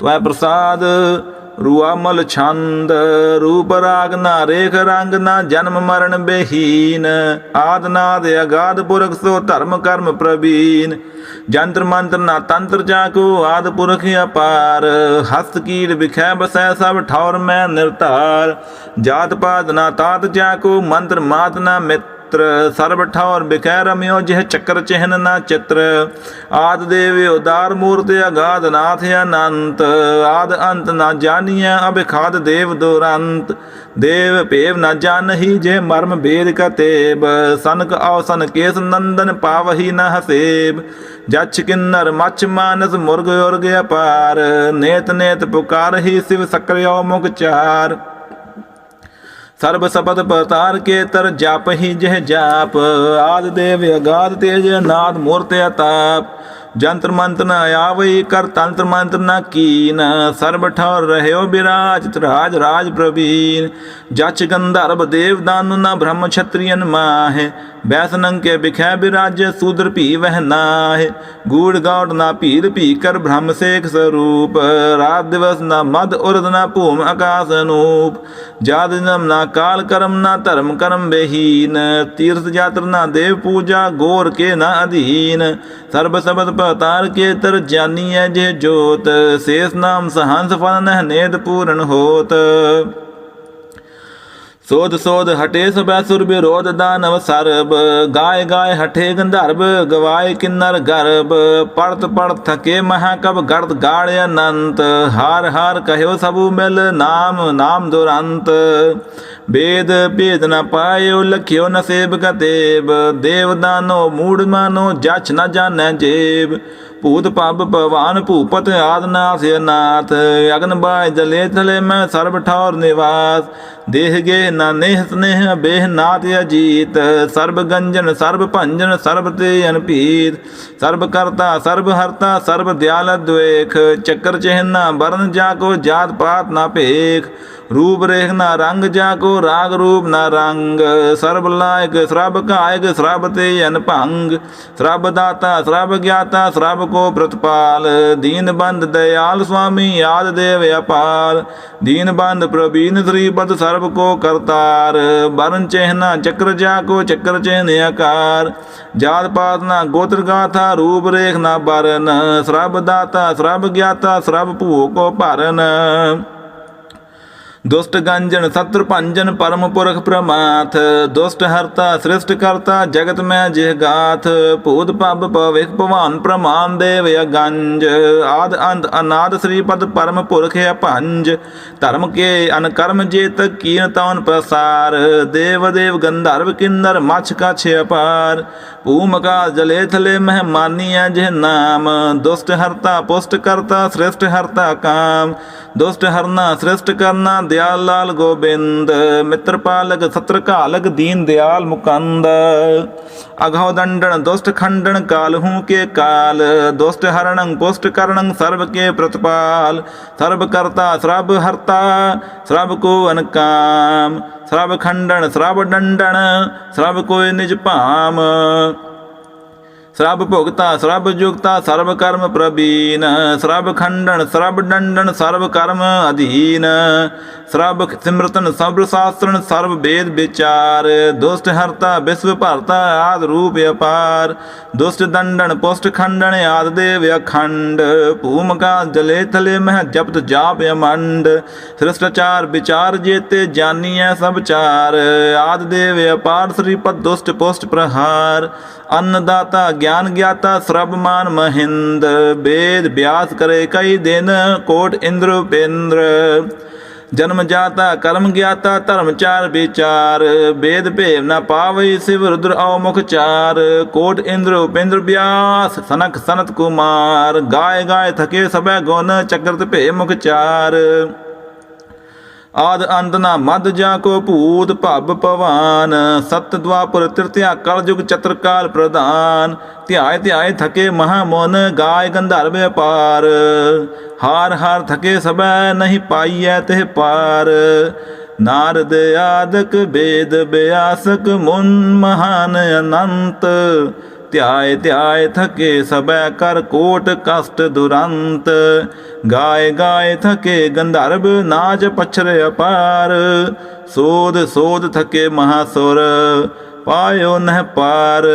ਤਵੈ ਪ੍ਰਸਾਦ, ਰੂਆ ਮਲ ਛੰਦ, ਰੂਪ ਰਾਗ ਨਾ ਰੇਖ ਰੰਗ, ਨਾ ਜਨਮ ਮਰਨ ਬਹੀਨ। ਆਦ ਨਾਦ ਅਗਾਧ ਪੁਰਖ, ਸੋ ਧਰਮ ਕਰਮ ਪ੍ਰਵੀਨ। ਜੰਤਰ ਮੰਤਰ ਨਾ ਤੰਤਰ ਜਾਕੋ ਆਦ ਪੁਰਖ ਅਪਾਰ। ਹਸਤ ਕੀੜ ਵਿਖੈ ਬਸੈ ਸਭ ਠੌਰ, ਮੈਂ ਨਿਰਤਾਰ ਜਾਤ ਪਾਤ ਨਾ ਤਾਤ ਜਾਕੋ ਮੰਤਰ ਮਾਤ ਨਾ ਮਿਤ। ਚਿੱਤਰ ਸਰਬ ਠੌਰ ਬਿਕੈ ਰਮਿਓ ਜਿਹ ਚੱਕਰ ਚਿਹਨ ਨਾ ਚਿੱਤਰ। ਆਦ ਦੇਵ ਉਦਾਰ ਮੂਰਤ ਅਗਾਧ ਨਾਥ ਅਨੰਤ। ਆਦ ਅੰਤ ਨਾ ਜਾਣੀਐ ਅਬਿਖਾਦ ਦੇਵ ਦੁਰੰਤ। ਦੇਵ ਭੇਵ ਨਾ ਜਾਣਹੀ ਜੇ ਮਰਮ ਬੇਦ ਕਤੇਬ। ਸਨਕ ਔਸਨ ਕੇਸ ਨੰਦਨ ਪਾਵਹੀ ਨ ਹਸੇਬ। ਜਛ ਕਿੰਨਰ ਮਛ ਮਾਨਸ ਮੁਰਗ ਉਰਗ ਅਪਾਰ। ਨੇਤ ਨੇਤ ਪੁਕਾਰਹੀ ਸਿਵ ਸਕਰਿਓ ਮੁਖ ਚਾਰ। ਸਰਬ ਸਬਦ ਪਤਾਰ ਕੇ ਤਰ ਜਪ ਹੀ ਜਹ ਜਾਪ, ਆਦ ਦੇਵ ਅਗਾਧ ਤੇਜ ਨਾਦ ਮੂਰਤ ਅਤਾਪ। ਜੰਤਰ ਮੰਤਰ ਨ ਆਵਈ, ਕਰ ਤੰਤਰ ਮੰਤਰ ਨ ਕੀਨ। ਸਰਬ ਠੌਰ ਰਹਿਓ ਬਿਰਾਜ ਤਰਾਜ ਰਾਜ ਪ੍ਰਵੀਨ। ਜਚ ਗੰਧਰਵ ਦੇਵ ਦਾਨੁ ਨ ਬ੍ਰਹਮ ਛਤਰੀਨ ਮਾਹਿ। ਬੈਸਨੰ ਕੇ ਬਿਖੈ ਬਿਰਾਜ, ਸੂਦਰ ਭੀ ਵਹਿ ਨਾਹਿ। ਗੂੜ ਗੌੜ ਨਾ ਭੀਰ ਭੀ ਕਰ ਬ੍ਰਹਮ ਸੇਖ ਸਰੂਪ। ਰਾਤ ਦਿਵਸ ਨਾ ਮਦ ਉਰਦ ਨਾ ਭੂਮ ਆਕਾਸ ਅਨੂਪ। ਜਾਦ ਜਨਮ ਨਾ ਕਾਲ ਕਰਮ ਨਾ ਧਰਮ ਕਰਮ ਬਹੀਨ ਤੀਰਥ ਯਾਤਰ ਨਾ ਦੇਵ ਪੂਜਾ, ਗੋਰ ਕੇ ਨਾ ਅਧੀਨ। ਸਰਬ ਸਬਦ ਪਤਾਰ ਕੇ ਤਰ ਜਾਨੀ ਹੈ ਜੇ ਜੋਤ, ਸੇਸ ਨਾਮ ਸਹੰਸ ਫਲ ਨਹਿ ਨੇਦ ਪੂਰਨ ਹੋਤ। ਸੋਧ ਸੋਧ ਹਟੇ ਸਬੈ ਸੁਰ ਬਿਰੋਧ ਦਾਨਵ ਸਰਬ, ਗਾਏ ਗਾਏ ਹਟੇ ਗੰਧਰਬ, ਗਵਾਏ ਕਿੰਨਰ ਗਰਬ। ਪੜਤ ਪੜਤ ਥਕੇ ਮਹਾ ਕਬ ਗਰਦ ਗਾੜ ਅਨੰਤ, ਹਾਰ ਹਾਰ ਕਹਿਓ ਸਭੂ ਮਿਲ ਨਾਮ ਨਾਮ ਦੁਰੰਤ। ਵੇਦ ਭੇਦ ਨ ਪਾਇਓ ਲਖਿਓ ਨ ਸੇਬ ਕਤੇਬ, ਦੇਵ ਦਾਨੋ ਮੂੜ ਮਾਨੋ ਜਛ ਨ ਜਾਣੈ ਜੇਬ। ਭੂਤ ਪੱਬ ਭਵਾਨ ਭੂਪਤ ਆਦਨਾਥ ਨਾਥ ਅਗਨ ਬਾਇ ਜਲੇ ਥਲੇ ਮੈਂ ਸਰਬ ਠੌਰ ਨਿਵਾਸ। ਦੇਹ ਗੇ ਨਾ ਨੇਹ ਸਨੇਹ ਬੇਹ ਨਾਥ ਅਜੀਤ। ਸਰਬ ਗੰਜਨ, ਸਰਬ ਭੰਜਨ, ਸਰਬ ਤੇ ਅਨਪੀਤ। ਸਰਬ ਕਰਤਾ, ਸਰਬ ਹਰਤਾ, ਸਰਬ ਦਿਆਲ ਦੁਏਖ ਚੱਕਰ ਚਿਹਨਾ ਬਰਨ ਜਾ ਕੋ ਜਾਤ ਪਾਤ ਨਾ ਭੇਖ। ਰੂਪ ਰੇਖ ਨਾ ਰੰਗ ਜਾ ਕੋ ਰਾਗ ਰੂਪ ਨਾ ਰੰਗ। ਸਰਬ ਲਾਇਕ, ਸਰਬ ਕਾਇਕ, ਸਰਬ ਤੇ ਅਨਭੰਗ। ਸਰਬ ਦਾਤਾ, ਸਰਬ ਗਿਆਤਾ, ਸਰਬ ਕੋ ਪ੍ਰਤਪਾਲ, ਦੀਨ ਬੰਦ ਦਇਆਲ ਸੁਆਮੀ ਆਦ ਦੇਵ ਅਪਾਰ। ਦੀਨ ਬੰਦ ਪ੍ਰਬੀਨ ਸ੍ਰੀ ਪਦ ਸਰਬ ਕੋ ਕਰਤਾਰ। ਬਰਨ ਚਿਹਨਾ ਚੱਕਰ ਜਾ ਕੋ ਚੱਕਰ ਚਿਹਨ ਆਕਾਰ। ਜਾਤ ਪਾਤ ਨਾ ਗੋਤਰ ਗਾਥਾ ਰੂਪ ਰੇਖ ਨਾ ਬਰਨ। ਸਰਬ ਦਾਤਾ, ਸਰਬ ਗਿਆਤਾ, ਸਰਬ ਭੂ ਕੋ ਭਰਨ। ਦੁਸ਼ਟ ਗੰਜਨ ਸਤਰ ਭੰਜਨ, ਪਰਮ ਪੁਰਖ ਪ੍ਰਮਾਥ ਦੁਸ਼ਟ ਹਰਤਾ, ਸ੍ਰਿਸ਼ਟ ਕਰਤਾ, ਜਗਤ ਮੈਂ ਜਿਹ ਗਾਥ। ਭੂਤ ਪੱਬ ਭਵਿਖ ਭਵਾਨ ਪ੍ਰਮਾਨ ਦੇਵ ਅਗੰਜ ਆਦ ਅੰਤ ਅਨਾਦ ਸ੍ਰੀ ਪਦ ਪਰਮ ਪੁਰਖ ਅਪੰਜ ਧਰਮ ਕੇ ਅਨਕਰਮ ਜੇਤ ਕੀਨ ਤਵਨ ਪ੍ਰਸਾਰ ਦੇਵ ਦੇਵ ਗੰਧਰਵ ਕਿੰਨਰ ਮਛ ਕਛ ਅਪਾਰ। ਭੂਮਕਾ ਜਲੇ ਥਲੇ ਮਹਿਮਾਨੀਐ ਜਿਹ ਨਾਮ। ਦੁਸ਼ਟ ਹਰਤਾ, ਪੁਸ਼ਟ ਕਰਤਾ, ਸ੍ਰਿਸ਼ਟ ਹਰਤਾ ਕਾਮ। ਦੁਸ਼ਟ ਹਰਨਾ, ਸ੍ਰਿਸ਼ਟ ਕਰਨਾ ਦਿਆਲ ਲਾਲ ਗੋਬਿੰਦ, ਮਿੱਤਰ ਪਾਲਕ ਸਤਰ ਘਾਲਕ ਦੀਨ ਦਿਆਲ ਮੁਕੰਦ। ਅਘੋ ਦੰਡਨ ਦੁਸ਼ਟ ਖੰਡਨ ਕਾਲ ਹੂੰ ਕੇ ਕਾਲ, ਦੁਸ਼ਟ ਹਰਣੰ ਪੁਸ਼ਟ ਕਰਣੰ ਸਰਬ ਕੇ ਪ੍ਰਤਪਾਲ। ਸਰਬ ਕਰਤਾ ਸਰਬ ਹਰਤਾ, ਸਰਬ ਕੋ ਅਨਕਾਮ। ਸਰਬ ਖੰਡਨ ਸਰਬ ਡੰਡਨ ਸਰਬ ਕੋਇ ਨਿਜ ਭਾਮ। ਸਰਬ ਭੁਗਤਾ, ਸਰਬ ਜੁਗਤਾ, ਸਰਬ ਕਰਮ ਪ੍ਰਬੀਨ ਸਰਬ ਖੰਡਨ, ਸਰਬ ਡੰਡਨ, ਸਰਬ ਕਰਮ ਅਧੀਨ, ਸਰਬ ਸਿਮਰਤਨ ਸਭ ਸ਼ਾਸਤਰਨ, ਸਰਬ ਵੇਦ ਵਿਚਾਰ, ਦੁਸ਼ਟ ਹਰਤਾ ਵਿਸ਼ਵ ਭਰਤਾ ਆਦ ਰੂਪ ਅਪਾਰ, ਦੁਸ਼ਟ ਦੰਡਨ, ਪੁਸ਼ਟ ਖੰਡਨ ਆਦ ਦੇਵ ਅਖੰਡ, ਭੂਮਕਾ ਜਲੇ ਥਲੇ ਮਹ ਜਪਤ ਜਾਪ ਅਮੰਡ, ਸ੍ਰਿਸ਼ਟਾਚਾਰ ਵਿਚਾਰ ਜੇਤੇ ਜਾਨੀਐ ਸਭ ਚਾਰ, ਆਦ ਦੇਵ ਅਪਾਰ ਸ੍ਰੀ ਪਦ ਦੁਸ਼ਟ ਪੁਸ਼ਟ ਪ੍ਰਹਾਰ, ਅੰਨਦਾਤਾ ਗਿਆਨ ਗਿਆਤਾ ਸਰਬ ਮਾਨ ਮਹਿੰਦ ਬੇਦ ਬਿਆਸ ਕਰੇ ਕਈ ਦਿਨ, ਕੋਟ ਇੰਦਰ ਉਪੇਂਦਰ ਜਨਮ ਜਾਤਾ, ਕਰਮ ਗਿਆਤਾ, ਧਰਮ ਚਾਰ ਵਿਚਾਰ। ਬੇਦ ਭੇਵ ਨਾ ਪਾਵਈ ਸਿਵ ਰੁਦਰ ਔ ਮੁਖ ਚਾਰ। ਕੋਟ ਇੰਦਰ ਉਪੇਂਦਰ ਬਿਆਸ ਸਨਕ ਸਨਤ ਕੁਮਾਰ। ਗਾਏ ਗਾਏ ਥਕੇ ਸਭੈ ਗੁਣ, ਚਕਰਤ ਭੇ ਮੁਖ ਚਾਰ। ਆਦ ਅੰਤ ਨਾ ਮਦ ਜਾ ਕੋ ਭੂਤ ਭਬ ਭਵਾਨ। ਸਤ ਦਵਾਪੁਰ ਤ੍ਰਿਤਿਆ ਕਲ ਯੁਗ ਪ੍ਰਧਾਨ। ਧਿਆਏ ਧਿਆਏ ਥਕੇ ਮਹਾ ਮਨ ਗਾਏ ਗੰਧਰਵ ਅਪਾਰ ਹਾਰ ਹਾਰ ਥਕੇ ਸਬੈ ਨਹੀਂ ਪਾਈਐ ਤੇ ਪਾਰ। ਨਾਰਦ ਆਦਕ ਵੇਦ ਬਿਆਸਕ ਮੁਨ ਮਹਾਨ ਅਨੰਤ। ਧਿਆਏ ਧਿਆਏ, ਥਕੇ ਸਬੈ ਕਰ ਕੋਟ ਕਸ਼ਟ ਦੁਰੰਤ। ਗਾਏ ਗਾਏ, ਥਕੇ ਗੰਧਰਵ ਨਾਚ ਪਛਰ ਅਪਾਰ। ਸੋਧ ਸੋਧ ਥਕੇ ਮਹਾਸੁਰ ਪਾਇਓ ਨਹਿ ਪਾਰ।